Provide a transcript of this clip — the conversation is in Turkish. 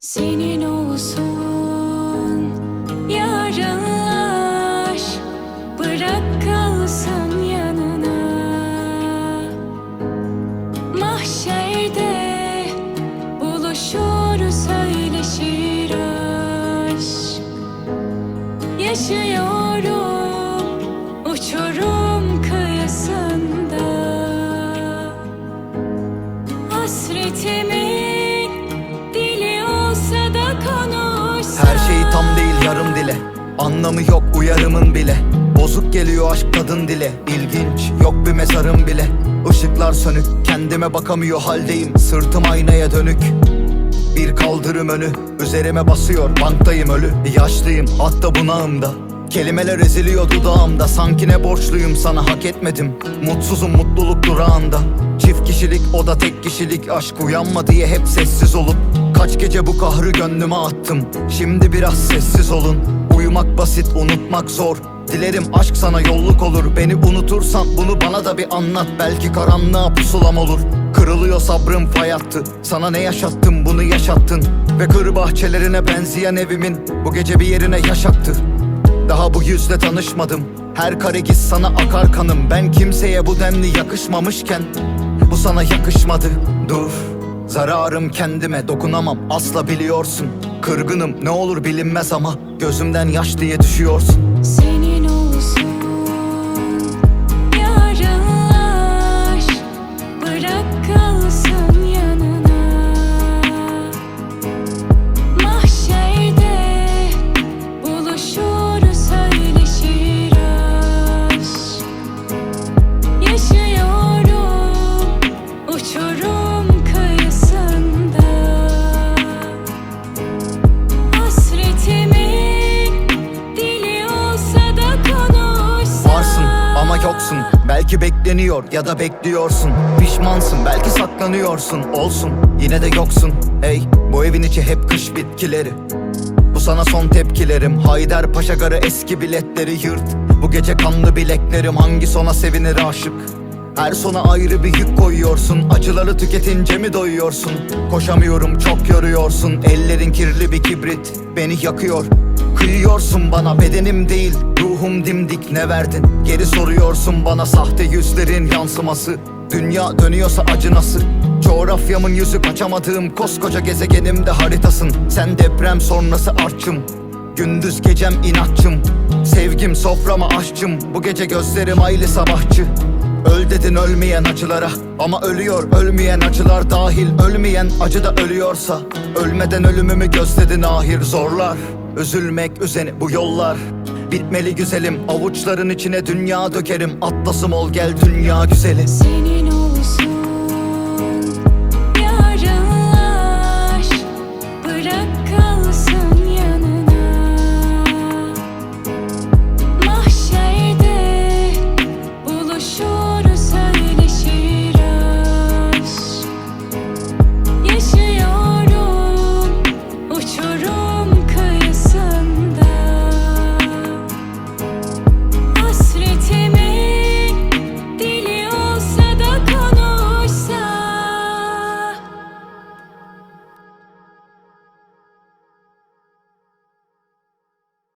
Senin olsun yarınlar Bırak kalsın yanına. Mahşerde buluşur söyleşir aşk. Yaşıyorum Anlamı yok uyarımın bile. Bozuk geliyor aşk kadın dile. İlginç yok bir mezarım bile. Işıklar sönük kendime bakamıyor haldeyim. Sırtım aynaya dönük. Bir kaldırım önü Üzerime basıyor banktayım ölü. Yaşlıyım hatta bunağımda. Kelimeler eziliyor dudağımda. Sanki ne borçluyum sana hak etmedim. Mutsuzum mutluluk durağında. Çift kişilik o da tek kişilik. Aşk uyanma diye hep sessiz olup Kaç gece bu kahrı gönlüme attım. Şimdi biraz sessiz olun Uyumak basit unutmak zor. Dilerim aşk sana yolluk olur. Beni unutursan bunu bana da bir anlat. Belki karanlığa pusulam olur. Kırılıyor sabrım fay attı Sana ne yaşattım bunu yaşattın. Ve kır bahçelerine benzeyen evimin Bu gece bir yerine yaşattı. Daha bu yüzle tanışmadım. Her kare giz sana akar kanım. Ben kimseye bu denli yakışmamışken Bu sana yakışmadı. Dur Zararım kendime dokunamam. Asla biliyorsun. Kırgınım ne olur bilinmez ama Gözümden yaş diye düşüyorsun Belki bekleniyor ya da bekliyorsun. Pişmansın belki saklanıyorsun. Olsun yine de yoksun. Hey bu evin içi hep kış bitkileri. Bu sana son tepkilerim. Haydarpaşa garı eski biletleri yırt. Bu gece kanlı bileklerim. Hangi sona sevinir aşık her sona ayrı bir yük koyuyorsun. Acıları tüketince mi doyuyorsun? Koşamıyorum çok yoruyorsun. Ellerin kirli bir kibrit Beni yakıyor. Kıyıyorsun bana bedenim değil Ruhum dimdik. Ne verdin? Geri soruyorsun bana sahte yüzlerin yansıması. Dünya dönüyorsa acı nasıl? Coğrafyamın yüzü kaçamadığım Koskoca gezegenimde haritasın. Sen deprem sonrası artçım. Gündüz gecem inatçım. Sevgim soframa aşçım. Bu gece gözlerim aylı sabahçı Öl dedin ölmeyen acılara. Ama ölüyor ölmeyen acılar dahil. Ölmeyen acı da ölüyorsa. Ölmeden ölümümü gözledin ahir zorlar Üzülmek üzeni bu yollar. Bitmeli güzelim avuçların içine dünya dökerim. Atlasım ol gel dünya güzeli. Senin